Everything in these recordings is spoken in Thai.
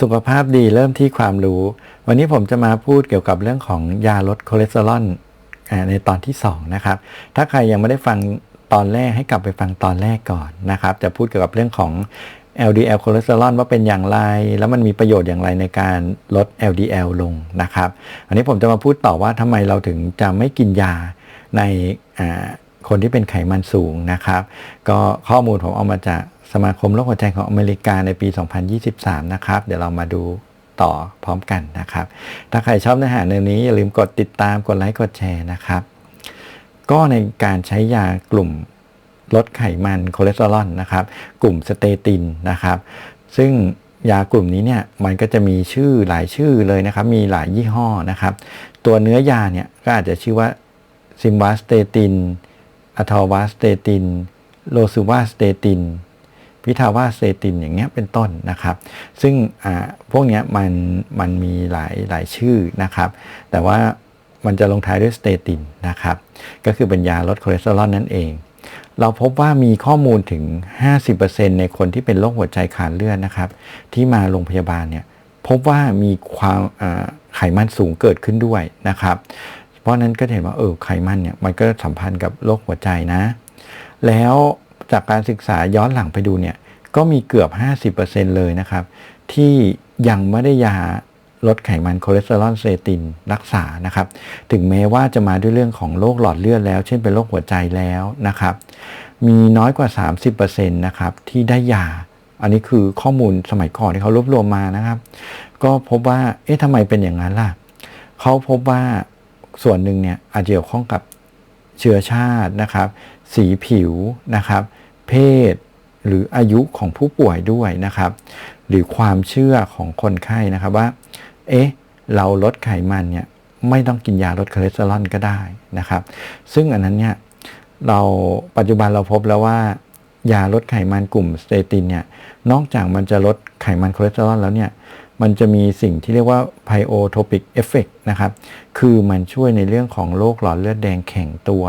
สุขภาพดีเริ่มที่ความรู้ วันนี้ผมจะมาพูดเกี่ยวกับเรื่องของยาลดคอเลสเตอรอลในตอนที่ 2 นะครับ ถ้าใครยังไม่ได้ฟังตอนแรกให้กลับไปฟังตอนแรกก่อนนะครับ จะพูดเกี่ยวกับเรื่องของ LDL คอเลสเตอรอลว่าเป็นอย่างไร แล้วมันมีประโยชน์อย่างไรในการลด LDL ลงนะครับ อันนี้ผมจะมาพูดต่อว่าทำไมเราถึงจะไม่กินยาใน คนที่เป็นไขมันสูงนะครับ ก็ข้อมูลผมเอามาจากสมาคมโรคหัวใจของอเมริกาในปี 2023 นะครับ เดี๋ยวเรามาดูต่อพร้อมกันนะครับ ถ้าใครชอบเนื้อหาในนี้อย่าลืมกดติดตามกดไลค์กดแชร์นะครับ ก็ในการใช้ยากลุ่มลดไขมันคอเลสเตอรอลนะครับ กลุ่มสเตตินนะครับ ซึ่งยากลุ่มนี้เนี่ยมันก็จะมีชื่อหลายชื่อเลยนะครับ มีหลายยี่ห้อนะครับ ตัวเนื้อยาเนี่ยก็อาจจะชื่อว่าซิมวาสเตติน อะทอวาสเตติน โลซูวาสเตติน พิทาวาสเตตินอย่างเงี้ยเป็นต้นนะครับ ซึ่งอ่าพวกเนี้ยมันมันมีหลายหลายชื่อนะครับ แต่ว่ามันจะลงท้ายด้วยสเตตินนะครับ ก็คือเป็นยาลดคอเลสเตอรอลนั่นเอง เราพบว่ามีข้อมูลถึง 50%ในคนที่เป็นโรคหัวใจขาดเลือดนะครับ ที่มาโรงพยาบาลเนี่ยพบว่ามีความไขมันสูงเกิดขึ้นด้วยนะครับ เพราะฉะนั้นก็เห็นว่าเออไขมันเนี่ยมันก็สัมพันธ์กับโรคหัวใจนะ แล้วจากการศึกษาย้อนหลังไปดูเนี่ยก็มีเกือบ 50%เลยนะครับ ที่ยังไม่ได้ยาลดไขมันคอเลสเตอรอลเซตินรักษานะครับ ถึงแม้ว่าจะมาด้วยเรื่องของโรคหลอดเลือดแล้ว เช่นเป็นโรคหัวใจแล้วนะครับ มีน้อยกว่า 30%นะครับที่ได้ยา อันนี้คือข้อมูลสมัยก่อนที่เขารวบรวมมานะครับ ก็พบว่า เอ๊ะทำไมเป็นอย่างนั้นล่ะ เขาพบว่า ส่วนหนึ่งเนี่ยอาจจะเกี่ยวข้องกับเชื้อชาตินะครับ สีผิวนะครับ เพศหรืออายุของผู้ป่วยด้วยนะครับ หรือความเชื่อของคนไข้นะครับว่า เอ๊ะ เราลดไขมันเนี่ยไม่ต้องกินยาลดคอเลสเตอรอลก็ได้นะครับ ซึ่งอันนั้นเนี่ยเราปัจจุบันเราพบแล้วว่ายาลดไขมันกลุ่มสเตตินเนี่ยนอกจากมันจะลดไขมันคอเลสเตอรอลแล้วเนี่ย มันจะมีสิ่งที่เรียกว่า Pyotopic effect นะครับ คือมันช่วยในเรื่องของโรคหลอดเลือดแดงแข็งตัว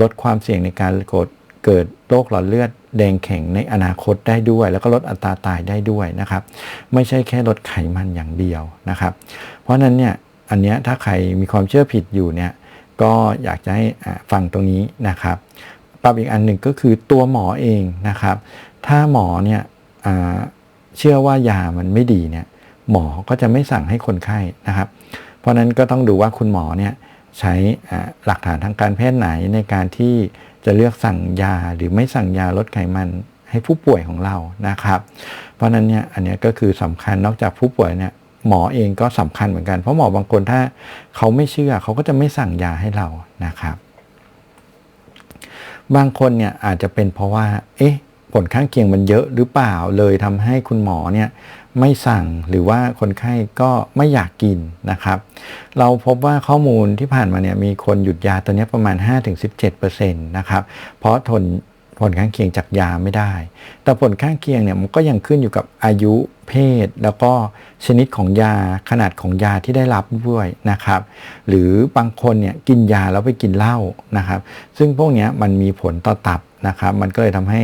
ลดความเสี่ยงในการเกิดเกิดโรคหลอดเลือดแดงแข็งในอนาคตได้ด้วย แล้วก็ลดอัตราตายได้ด้วยนะครับ ไม่ใช่แค่ลดไขมันอย่างเดียวนะครับ เพราะนั้นเนี่ยอันเนี้ยถ้าใครมีความเชื่อผิดอยู่เนี่ยก็อยากจะให้ฟังตรงนี้นะครับปรับอีกอันหนึ่งก็คือตัวหมอเองนะครับ ถ้าหมอเนี่ยเชื่อว่ายามันไม่ดีเนี่ย หมอก็จะไม่สั่งให้คนไข้นะครับ เพราะฉะนั้นก็ต้องดูว่าคุณหมอเนี่ยใช้หลักฐานทางการแพทย์ไหนในการที่จะเลือกสั่งยาหรือไม่สั่งยาลดไขมันให้ผู้ป่วยของเรานะครับ เพราะฉะนั้นเนี่ยอันนี้ก็คือสำคัญนอกจากผู้ป่วยเนี่ยหมอเองก็สำคัญเหมือนกัน เพราะหมอบางคนถ้าเขาไม่เชื่อเขาก็จะไม่สั่งยาให้เรานะครับ บางคนเนี่ยอาจจะเป็นเพราะว่า เอ๊ะ ผลข้างเคียงมันเยอะหรือเปล่าเลยทำให้คุณหมอเนี่ย ไม่สั่งหรือว่าคนไข้ก็ไม่อยากกินนะครับ เราพบว่าข้อมูลที่ผ่านมาเนี่ยมีคนหยุดยาตัวนี้ประมาณ 5-17%นะครับ เพราะทนผลข้างเคียงจากยาไม่ได้ แต่ผลข้างเคียงเนี่ยมันก็ยังขึ้นอยู่กับอายุเพศ แล้วก็ชนิดของยาขนาดของยาที่ได้รับด้วยนะครับ หรือบางคนเนี่ยกินยาแล้วไปกินเหล้านะครับ ซึ่งพวกนี้มันมีผลต่อตับนะครับ มันก็เลยทำให้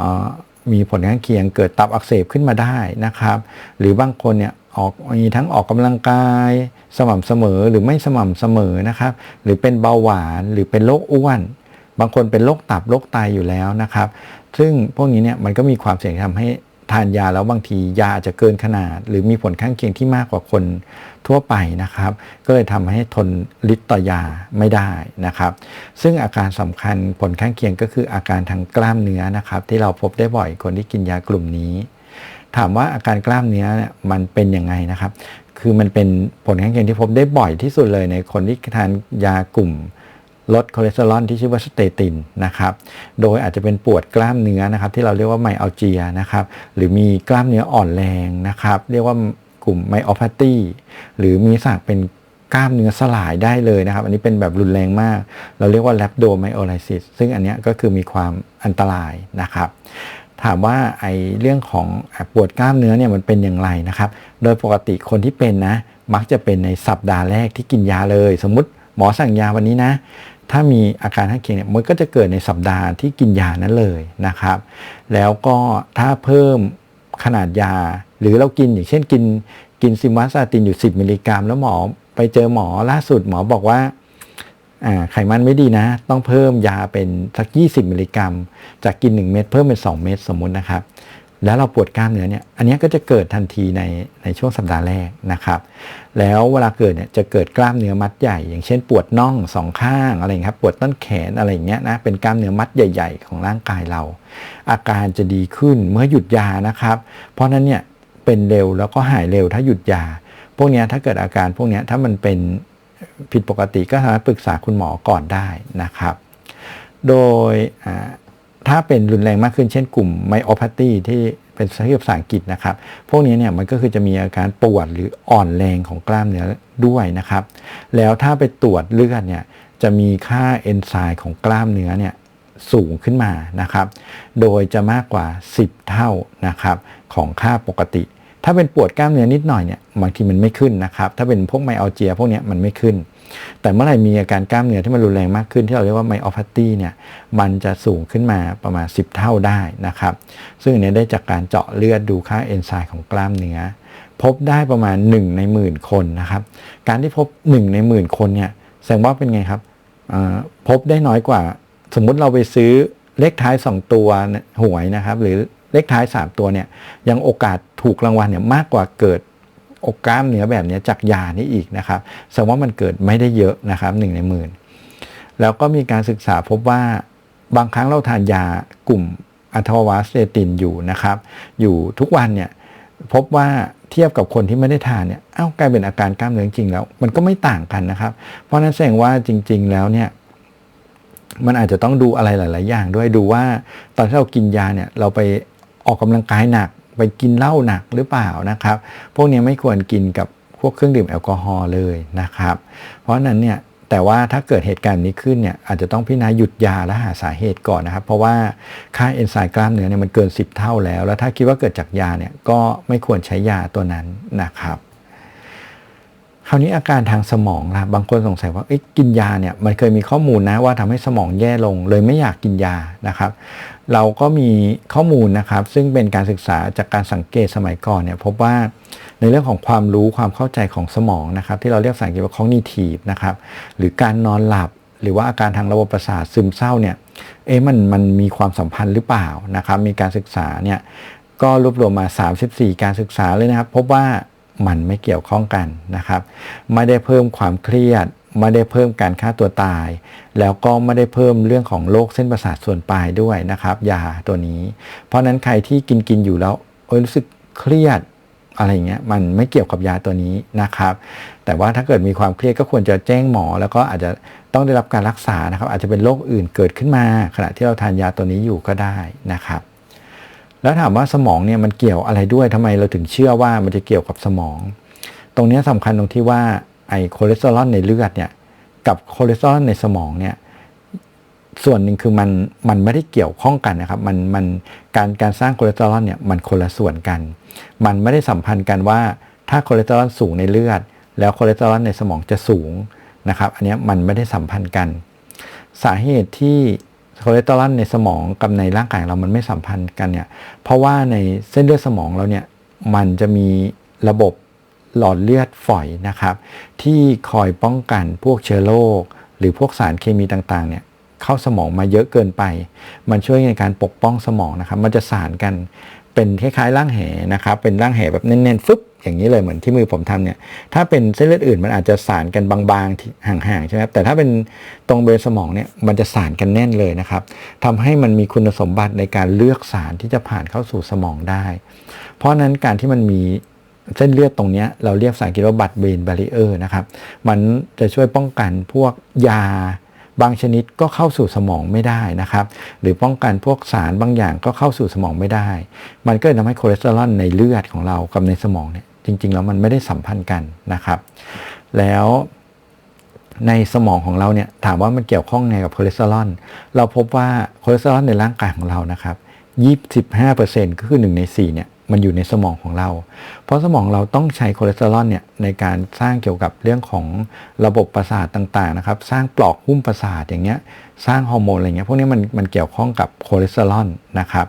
อ่อ มีผลข้างเคียงเกิดตับอักเสบขึ้นมาได้นะครับ หรือบางคนเนี่ยออกมีทั้งออกกำลังกาย สม่ำเสมอหรือไม่สม่ำเสมอนะครับ หรือเป็นเบาหวานหรือเป็นโรคอ้วน บางคนเป็นโรคตับโรคไตอยู่แล้วนะครับ ซึ่งพวกนี้เนี่ยมันก็มีความเสี่ยงที่ทำให้ ทานยาแล้วบางทียาอาจจะเกินขนาด หรือมีผลข้างเคียงที่มากกว่าคนทั่วไปนะครับ ก็เลยทำให้ทนฤทธิ์ต่อยาไม่ได้นะครับ ซึ่งอาการสำคัญผลข้างเคียงก็คืออาการทางกล้ามเนื้อนะครับ ที่เราพบได้บ่อยคนที่กินยากลุ่มนี้ ถามว่าอาการกล้ามเนื้อเนี่ยมันเป็นยังไงนะครับ คือมันเป็นผลข้างเคียงที่พบได้บ่อยที่สุดเลยในคนที่ทานยากลุ่ม ลดคอเลสเตอรอลที่ชื่อว่าสเตตินนะครับ โดยอาจจะเป็นปวดกล้ามเนื้อนะครับ ที่เราเรียกว่าไมอัลเจียนะครับ หรือมีกล้ามเนื้ออ่อนแรงนะครับ เรียกว่ากลุ่มไมออพาตีหรือมีสักเป็นกล้ามเนื้อสลายได้เลยนะครับ อันนี้เป็นแบบรุนแรงมาก เราเรียกว่าแลปโดไมโอไลซิสซึ่งอันนี้ก็คือมีความอันตรายนะครับ ถามว่าไอเรื่องของปวดกล้ามเนื้อเนี่ยมันเป็นอย่างไรนะครับ โดยปกติคนที่เป็นนะ มักจะเป็นในสัปดาห์แรกที่กินยาเลย สมมติหมอสั่งยาวันนี้นะ ถ้ามีอาการข้างเคียงเนี่ยมันก็จะเกิดในสัปดาห์ที่กินยานั้นเลยนะครับ แล้วก็ถ้าเพิ่มขนาดยา หรือเรากินอย่างเช่นกินกินซิมัสซาตินอยู่ 10 มิลลิกรัม แล้วหมอไปเจอหมอล่าสุดหมอบอกว่าอ่าไขมันไม่ดีนะ ต้องเพิ่มยาเป็นสัก 20 มิลลิกรัม จากกิน 1 เม็ดเพิ่มเป็น 2 เม็ดสมมุตินะครับ แล้วเราปวดกล้ามเนื้อเนี่ย อันนี้ก็จะเกิดทันทีในในช่วงสัปดาห์แรกนะครับ แล้วเวลาเกิดเนี่ยจะเกิดกล้ามเนื้อมัดใหญ่ อย่างเช่น ปวดน่องสองข้างอะไรครับ ปวดต้นแขนอะไรอย่างเงี้ยนะ เป็นกล้ามเนื้อมัดใหญ่ ๆ ของร่างกายเรา อาการจะดีขึ้นเมื่อหยุดยานะครับ เพราะนั้นเนี่ยเป็นเร็วแล้วก็หายเร็วถ้าหยุดยา พวกนี้ถ้าเกิดอาการพวกนี้ถ้ามันเป็นผิดปกติก็สามารถปรึกษาคุณหมอก่อนได้นะครับ โดยอ่า ถ้าเป็นรุนแรงมากขึ้นเช่นกลุ่มไมโอพาธีที่เป็นชื่อภาษาอังกฤษนะครับ พวกนี้เนี่ยมันก็คือจะมีอาการปวดหรืออ่อนแรงของกล้ามเนื้อด้วยนะครับ แล้วถ้าไปตรวจเลือดเนี่ยจะมีค่าเอนไซม์ของกล้ามเนื้อเนี่ยสูงขึ้นมานะครับ โดยจะมากกว่า 10 เท่านะครับของค่าปกติ ถ้าเป็นปวดกล้ามเนื้อนิดหน่อยเนี่ยบางทีมันไม่ขึ้นนะครับ ถ้าเป็นพวกไมอัลเจีย พวกนี้มันไม่ขึ้น แต่เมื่อไหร่มีอาการกล้ามเนื้อที่มันรุนแรงมากขึ้นที่เราเรียกว่าไมออพาธีเนี่ยมันจะสูงขึ้นมาประมาณ 10 เท่าได้นะครับ ซึ่งอันนี้ได้จากการเจาะเลือดดูค่าเอนไซม์ของกล้ามเนื้อ พบได้ประมาณ 1 ในหมื่นคนนะครับ การที่พบ 1 ในหมื่นคนเนี่ยแสดงว่าเป็นไงครับพบได้น้อยกว่า สมมุติเราไปซื้อเลขท้าย 2 ตัวหวยนะครับ หรือเลขท้าย 3 ตัวเนี่ยยังโอกาสถูกรางวัลเนี่ยมากกว่าเกิด อกกล้ามเนื้อแบบนี้จากยานี้อีกนะครับแสดงว่ามันเกิดไม่ได้เยอะนะครับหนึ่งในหมื่นแล้วก็มีการศึกษาพบว่าบางครั้งเราทานยากลุ่มอัลวาสเตตินอยู่นะครับ อยู่ทุกวันเนี่ยพบว่าเทียบกับคนที่ไม่ได้ทานเนี่ยเอ้ากลายเป็นอาการกล้ามเนื้อจริงแล้ว มันก็ไม่ต่างกันนะครับ เพราะนั้นแสดงว่าจริง ๆ แล้วเนี่ยมันอาจจะต้องดูอะไรหลาย ๆ อย่างด้วยดูว่าตอนที่เรากินยาเนี่ยเราไปออกกำลังกายหนัก ไปกินเหล้าหนักหรือเปล่านะครับ พวกนี้ไม่ควรกินกับพวกเครื่องดื่มแอลกอฮอล์เลยนะครับ เพราะนั้นเนี่ยแต่ว่าถ้าเกิดเหตุการณ์นี้ขึ้นเนี่ยอาจจะต้องพิจารณาหยุดยาและหาสาเหตุก่อนนะครับ เพราะว่าค่าเอนไซม์กล้ามเนื้อเนี่ยมันเกิน 10 เท่าแล้ว แล้วถ้าคิดว่าเกิดจากยาเนี่ยก็ไม่ควรใช้ยาตัวนั้นนะครับคราวนี้อาการทางสมองล่ะบางคนสงสัยว่ากินยาเนี่ยมันเคยมีข้อมูลนะว่าทำให้สมองแย่ลงเลยไม่อยากกินยานะครับ เราก็มีข้อมูลนะครับ ซึ่งเป็นการศึกษาจากการสังเกตสมัยก่อนเนี่ยพบว่าในเรื่องของความรู้ความเข้าใจของสมองนะครับ ที่เราเรียกภาษาอังเกฤษว่า cognitive นะครับหรือการนอนหลับ หรือว่าอาการทางระบบประสาทซึมเศร้าเนี่ยเอ๊ะมันมันมีความสัมพันธ์หรือเปล่านะครับมีการศึกษาเนี่ยก็รวบรวมมา 34 การศึกษาเลยนะครับ พบว่ามันไม่เกี่ยวข้องกันนะครับ ไม่ได้เพิ่มความเครียด ไม่ได้เพิ่มการฆ่าตัวตาย แล้วก็ไม่ได้เพิ่มเรื่องของโรคเส้นประสาทส่วนปลายด้วยนะครับยาตัวนี้ เพราะนั้นใครที่กินกินอยู่แล้วรู้สึกเครียดอะไรเงี้ยมันไม่เกี่ยวกับยาตัวนี้นะครับ แต่ว่าถ้าเกิดมีความเครียดก็ควรจะแจ้งหมอ แล้วก็อาจจะต้องได้รับการรักษานะครับ อาจจะเป็นโรคอื่นเกิดขึ้นมา ขณะที่เราทานยาตัวนี้อยู่ก็ได้นะครับ แล้วถามว่าสมองเนี่ยมันเกี่ยวอะไรด้วยทำไมเราถึงเชื่อว่ามันจะเกี่ยวกับสมอง ตรงนี้สำคัญตรงที่ว่า ไอคอเลสเตอรอลในเลือดเนี่ยกับคอเลสเตอรอลในสมองเนี่ยส่วนหนึ่งคือมันมันไม่ได้เกี่ยวข้องกันนะครับมันมันการการสร้างคอเลสเตอรอลเนี่ยมันคนละส่วนกัน มันไม่ได้สัมพันธ์กันว่าถ้าคอเลสเตอรอลสูงในเลือด แล้วคอเลสเตอรอลในสมองจะสูงนะครับอันนี้มันไม่ได้สัมพันธ์กัน สาเหตุที่คอเลสเตอรอลในสมองกับในร่างกายเรามันไม่สัมพันธ์กันเนี่ยเพราะว่าในเส้นเลือดสมองเราเนี่ยมันจะมีระบบ หลอดเลือดฝอยนะครับ ที่คอยป้องกันพวกเชื้อโรคหรือพวกสารเคมีต่างๆเนี่ยเข้าสมองมาเยอะเกินไป มันช่วยในการปกป้องสมองนะครับ มันจะสารกันเป็นคล้ายๆร่างแหนะครับ เป็นร่างแหแบบเน้นๆฟึบอย่างนี้เลยเหมือนที่มือผมทำเนี่ย ถ้าเป็นเส้นเลือดอื่นมันอาจจะสารกันบางๆห่างๆใช่ไหมแต่ถ้าเป็นตรงบริเวณสมองเนี่ยมันจะสารกันแน่นเลยนะครับทำให้มันมีคุณสมบัติในการเลือกสารที่จะผ่านเข้าสู่สมองได้ เพราะนั้นการที่มันมี เส้นเลือดตรงนี้เราเรียกภาษาอังกฤษว่าบัตเบนบาริเออร์นะครับ มันจะช่วยป้องกันพวกยาบางชนิดก็เข้าสู่สมองไม่ได้นะครับ หรือป้องกันพวกสารบางอย่างก็เข้าสู่สมองไม่ได้ มันก็ทำให้คอเลสเตอรอลในเลือดของเรากับในสมองเนี่ยจริง ๆ แล้วมันไม่ได้สัมพันธ์กันนะครับ แล้วในสมองของเราเนี่ยถามว่ามันเกี่ยวข้องไงกับคอเลสเตอรอลเราพบว่าคอเลสเตอรอลในร่างกายของเรานะครับ 25%ก็คือ1ใน4เนี่ย มันอยู่ในสมองของเรา เพราะสมองเราต้องใช้คอเลสเตอรอลเนี่ยในการสร้างเกี่ยวกับเรื่องของระบบประสาทต่างๆนะครับ สร้างปลอกหุ้มประสาทอย่างเงี้ย สร้างฮอร์โมนอะไรเงี้ย พวกนี้มันมันเกี่ยวข้องกับคอเลสเตอรอลนะครับ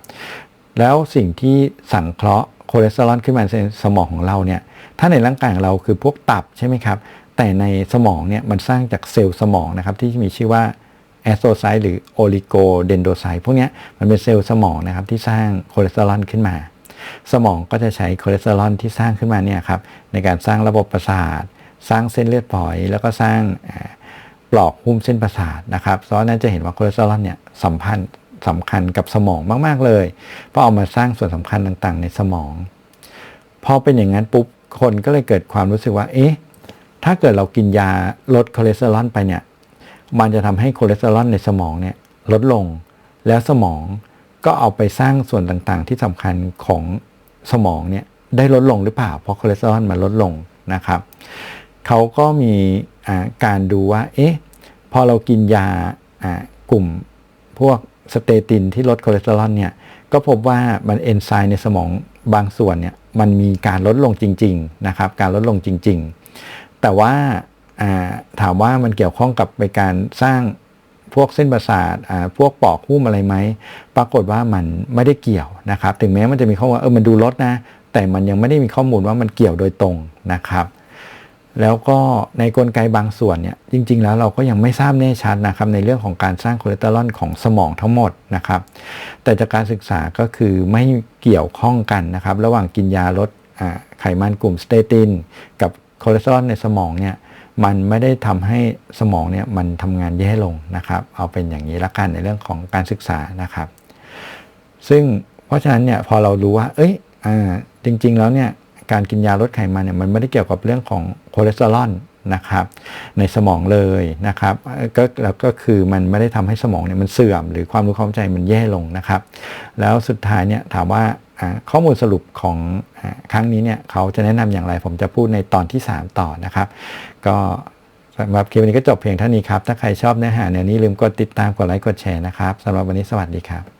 แล้วสิ่งที่สังเคราะห์คอเลสเตอรอลขึ้นมาในสมองของเราเนี่ย ถ้าในร่างกายของเราคือพวกตับใช่ไหมครับ แต่ในสมองเนี่ยมันสร้างจากเซลล์สมองนะครับที่มีชื่อว่าแอสโซไซต์หรือโอลิโกเดนโดไซต์พวกนี้มันเป็นเซลล์สมองนะครับที่สร้างคอเลสเตอรอลขึ้นมา สมองก็จะใช้คอเลสเตอรอลที่สร้างขึ้นมาเนี่ยครับในการสร้างระบบประสาท สร้างเส้นเลือดฝอย แล้วก็สร้างปลอกหุ้มเส้นประสาทนะครับเพราะนั้นจะเห็นว่าคอเลสเตอรอลเนี่ยสัมพันธ์สำคัญกับสมองมาก ๆ เลย เพราะเอามาสร้างส่วนสำคัญต่างๆ ในสมอง พอเป็นอย่างนั้นปุ๊บคนก็เลยเกิดความรู้สึกว่า เอ๊ะ ถ้าเกิดเรากินยาลดคอเลสเตอรอลไปเนี่ย มันจะทำให้คอเลสเตอรอลในสมองเนี่ยลดลง แล้วสมอง ก็เอาไปสร้างส่วนต่างๆ ที่สำคัญของสมองเนี่ยได้ลดลงหรือเปล่า เพราะคอเลสเตอรอลมันลดลงนะครับเขาก็มีการดูว่าเอ๊ะพอเรากินยากลุ่มพวกสเตตินที่ลดคอเลสเตอรอลเนี่ยก็พบว่ามันเอนไซม์ในสมองบางส่วนเนี่ยมันมีการลดลงจริงๆนะครับการลดลงจริง ๆ แต่ว่าถามว่ามันเกี่ยวข้องกับไปการสร้าง พวกเส้นประสาทพวกปอกหุ้มอะไรไหมปรากฏว่ามันไม่ได้เกี่ยวนะครับ ถึงแม้มันจะมีข้อมูลเออมันดูลดนะ แต่มันยังไม่ได้มีข้อมูลว่ามันเกี่ยวโดยตรงนะครับ แล้วก็ในกลไกบางส่วนเนี่ยจริง ๆ แล้วเราก็ยังไม่ทราบแน่ชัดนะครับในเรื่องของการสร้างคอเลสเตอรอลของสมองทั้งหมดนะครับ แต่จากการศึกษาก็คือไม่เกี่ยวข้องกันนะครับ ระหว่างกินยาลดไขมันกลุ่มสเตตินกับคอเลสเตอรอลในสมองเนี่ย มันไม่ได้ทำให้สมองเนี่ยมันทำงานแย่ลงนะครับ เอาเป็นอย่างนี้ละกันในเรื่องของการศึกษานะครับ ซึ่งเพราะฉะนั้นเนี่ยพอเรารู้ว่า เอ้ยจริง ๆ แล้วเนี่ยการกินยาลดไขมันเนี่ยมันไม่ได้เกี่ยวกับเรื่องของคอเลสเตอรอลนะครับ ในสมองเลยนะครับก็แล้วก็คือมันไม่ได้ทำให้สมองเนี่ยมันเสื่อม หรือความรู้ความใจมันแย่ลงนะครับ แล้วสุดท้ายเนี่ยถามว่าข้อมูลสรุปของครั้งนี้เนี่ยเขาจะแนะนำอย่างไรผมจะพูดในตอนที่ 3 ต่อนะครับ ก็สำหรับคลิปนี้ก็จบเพียงเท่านี้ครับ ถ้าใครชอบเนื้อหาแนวนี้ลืมกดติดตามกดไลค์กดแชร์นะครับสำหรับวันนี้สวัสดีครับ